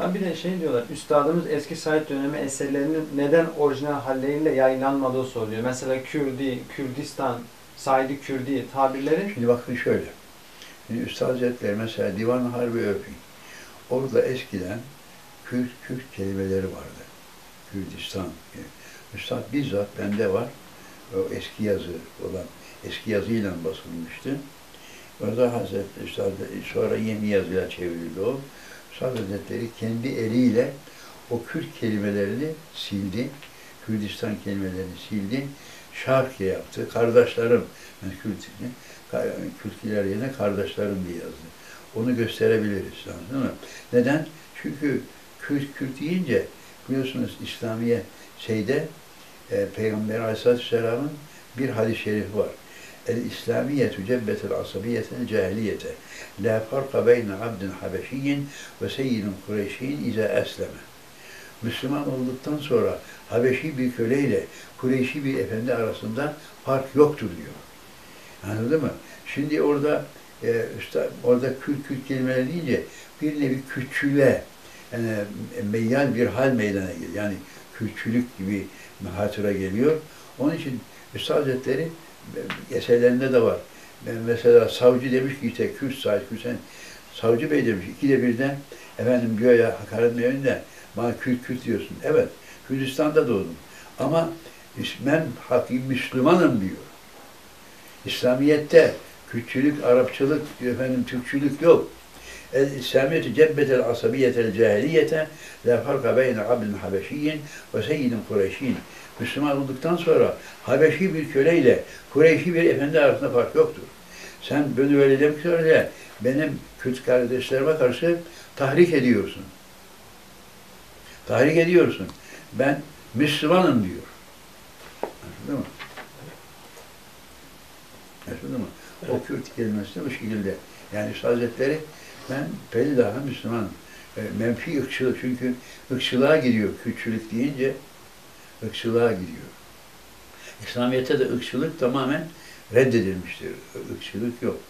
Ha bir de şey diyorlar, üstadımız eski Said dönemi eserlerinin neden orijinal halleriyle yayınlanmadığı soruluyor. Mesela Kürdi, Kürdistan, Said-i Kürdi tabirleri Şimdi bakın şöyle. Şimdi Üstad Hazretleri mesela Divan Harbi Örfi. Orada eskiden Kürt, Kürt kelimeleri vardı. Kürdistan. Üstad bizzat bende var. O eski yazı olan, eski yazıyla basılmıştı. Orada Hazreti Üstad, sonra yeni yazıya çevrildi o. Üstad Hazretleri kendi eliyle o Kürt kelimelerini sildi. Kürdistan kelimelerini sildi. Şarkı yaptı. Kardeşlerim, yani Kürt'ünü, Kürtkiler yerine kardeşlerim diye yazdı. Onu gösterebiliriz. Anladın mı? Neden? Çünkü Kürt, Kürt deyince biliyorsunuz İslamiye şeyde e, Peygamber Aleyhisselatü Vesselam'ın bir hadis-i şerifi var. Cebbetel asabiyetel cahiliyete. La farka beyne abdin habeşiyyin ve seyyidin kureyşiyyin ize esleme. Müslüman olduktan sonra Habeşi bir köleyle Kureyşi bir efendi arasında fark yoktur diyor. Anladın mı? Şimdi orada e, üstad, orada Kürt Kürt kelimeler deyince bir nevi küçüle yani meyyal bir hal meydana geliyor. Yani Kürtçülük gibi hatıra geliyor. Onun için Üstad Hazretleri eserlerinde de var. Ben mesela savcı demiş ki işte Kürt Said Hüseyin savcı bey demiş ikide birden efendim diyor ya hakaret önünde bana Kürt Kürt diyorsun. Evet Kürdistan'da doğdum. Ama ben hakiki Müslümanım diyor. İslamiyet'te Kürtçülük, Arapçılık, efendim Türkçülük yok. El İslamiyetü cebbetel asabiyetel cahiliyete la farka beyne abdin habeşiyyin ve seyyidin kureyşin. Müslüman olduktan sonra Habeşi bir köleyle Kureyşi bir efendi arasında fark yoktur. Sen bunu öyle demek öyle benim Kürt kardeşlerime karşı tahrik ediyorsun. Tahrik ediyorsun. Ben Müslümanım diyor. Anladın mı? Anladın mı? O Kürt kelimesi de bu şekilde. Yani Üstad Hazretleri ben peli daha Müslümanım. E, menfi ırkçılık çünkü ırkçılığa gidiyor Kürtçülük deyince ırkçılığa gidiyor. İslamiyet'te de ırkçılık tamamen reddedilmiştir. Irkçılık yok.